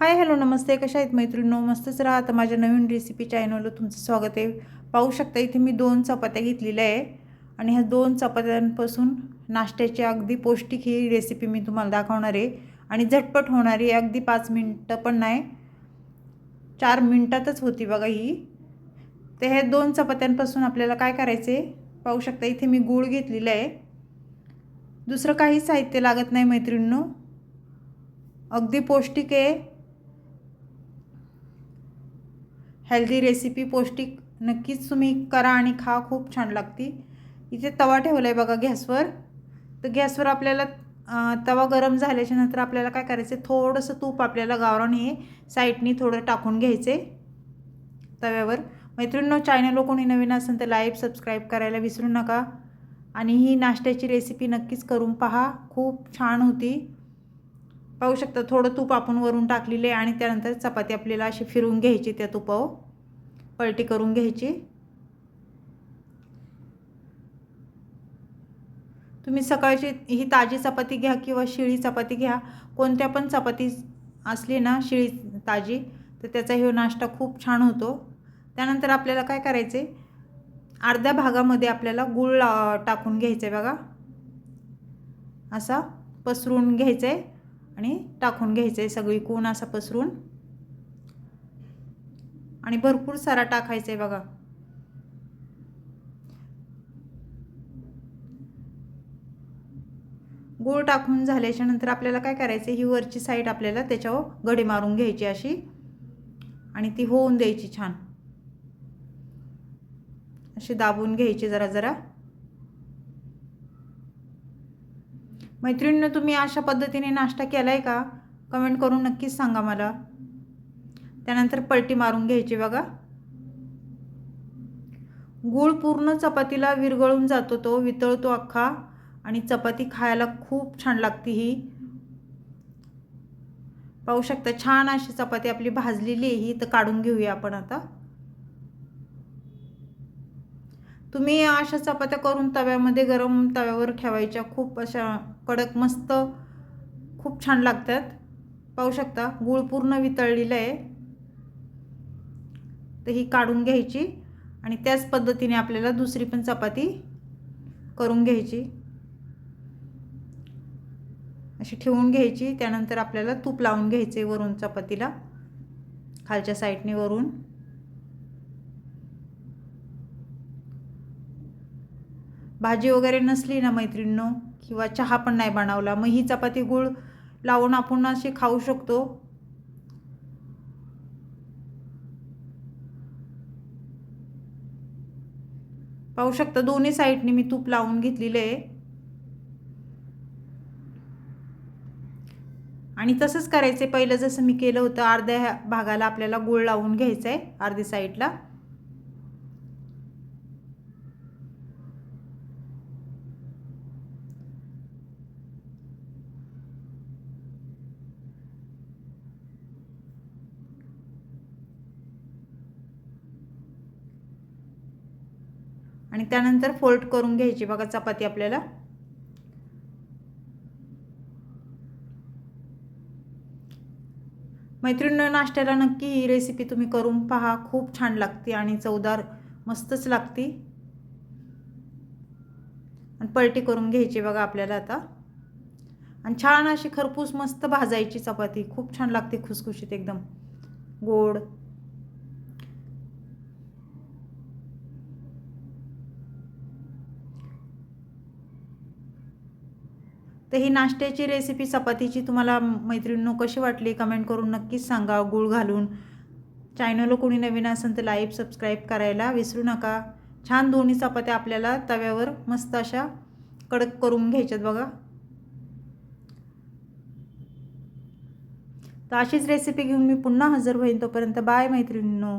Hi hello नमस्ते. कशा आहेत मैत्रिणो मस्तच राहा. आता माझ्या नवीन रेसिपी चॅनलवर तुमचं स्वागत आहे. पाहू शकता इथे मी दोन चपात्या घेतलेल्या आहे. आणि ह्या दोन चपात्यांपासून नाश्त्याची अगदी पौष्टिक ही रेसिपी मी तुम्हाला दाखवणार आहे. आणि झटपट होणारी अगदी पाच मिनटं पण नाही. चार मिनटातच होती बघा ही. तर ह्या दोन चपात्यांपासून आपल्याला काय करायचं आहे पाहू शकता इथे मी गूळ घेतलेलं आहे. दुसरं काही साहित्य लागत नाही मैत्रिणींनो. अगदी पौष्टिक आहे. हेल्दी रेसिपी पौष्टिक नक्कीच तुम्ही करा आणि खा खूप छान लागती. इथे तवा ठेवला आहे बघा गॅसवर. तर गॅसवर आपल्याला तवा गरम झाल्याच्यानंतर आपल्याला काय करायचं आहे थोडंसं तूप आपल्याला गावरान हे साईडनी थोडं टाकून घ्यायचे तव्यावर. मैत्रिणींनो चॅनल कोणी नवीन असेल तर लाईव्ह सबस्क्राईब करायला विसरू नका. आणि ही नाश्त्याची रेसिपी नक्कीच करून पहा. खूप छान होती. पाहू शकता थोडं तूप आपण वरून टाकलेले आहे आणि त्यानंतर चपाती आपल्याला अशी फिरून घ्यायची त्या तुपावर. पलटी करून घ्यायची. तुम्ही सकाळची ही ताजी चपाती घ्या किंवा शिळी चपाती घ्या. कोणत्या पण चपाती असली ना शिळी ताजी तर त्याचा हे नाश्ता खूप छान होतो. त्यानंतर आपल्याला काय करायचे अर्ध्या भागामध्ये आपल्याला गूळ टाकून घ्यायचं आहे बघा. असा पसरून घ्यायचं आहे आणि टाकून घ्यायचं आहे सगळी कोण असा पसरून. आणि भरपूर सारा टाकायचा आहे बघा. गोळ टाकून झाल्याच्यानंतर आपल्याला काय करायचं ही वरची साईड आपल्याला त्याच्यावर गडी मारून घ्यायची अशी. आणि ती होऊन द्यायची छान. अशी दाबून घ्यायची जरा जरा. मैत्रिणीनं तुम्ही अशा पद्धतीने नाश्ता केला आहे का? कमेंट करून नक्कीच सांगा मला. त्यानंतर पलटी मारून घ्यायची बघा. गूळ पूर्ण चपातीला विरगळून जातो तो वितळतो अख्खा आणि चपाती खायला खूप छान लागते ही. पाहू शकता छान अशी चपाती आपली भाजलेली आहे ही तर काढून घेऊया आपण आता. तुम्ही अशा चपात्या करून तव्यामध्ये गरम तव्यावर ठेवायच्या. खूप अशा कडक मस्त खूप छान लागतात. पाहू शकता गूळ पूर्ण वितळलेलं आहे. तर ही काढून घ्यायची आणि त्याच पद्धतीने आपल्याला दुसरी पण चपाती करून घ्यायची. अशी ठेवून घ्यायची. त्यानंतर आपल्याला तूप लावून घ्यायचे वरून चपातीला खालच्या साईडने वरून. भाजी वगैरे नसली ना मैत्रिणींनो किंवा चहा पण नाही बनवला मग ही चपाती गुळ लावून आपण असे खाऊ शकतो. पाहू शकता दोन्ही साईडने मी तूप लावून घेतलेलं आहे. आणि तसंच करायचं आहे पहिलं जसं मी केलं होतं अर्ध्या भागाला आपल्याला गुळ लावून घ्यायचं आहे अर्ध्या साईडला. आणि त्यानंतर फोल्ड करून घ्यायची. बघा चपाती आपल्याला. मैत्रिणीनं नाश्त्याला नक्की ही रेसिपी तुम्ही करून पहा. खूप छान लागते आणि चवदार मस्तच लागते. आणि पलटी करून घ्यायची बघा आपल्याला आता. आणि छान अशी खरपूस मस्त भाजायची चपाती. खूप छान लागते खुसखुशीत एकदम. गोड. तर ही नाश्त्याची रेसिपी चपातीची तुम्हाला मैत्रिणींनो कशी वाटली कमेंट करून नक्कीच सांगा. गूळ घालून. चॅनलला कोणी नवीन असेल तर लाईव्ह सबस्क्राईब करायला विसरू नका. छान दोन्ही चपात्या आपल्याला तव्यावर मस्त अशा कडक करून घ्यायच्यात बघा. तर अशीच रेसिपी घेऊन मी पुन्हा हजर होईन तोपर्यंत. बाय मैत्रिणींनो.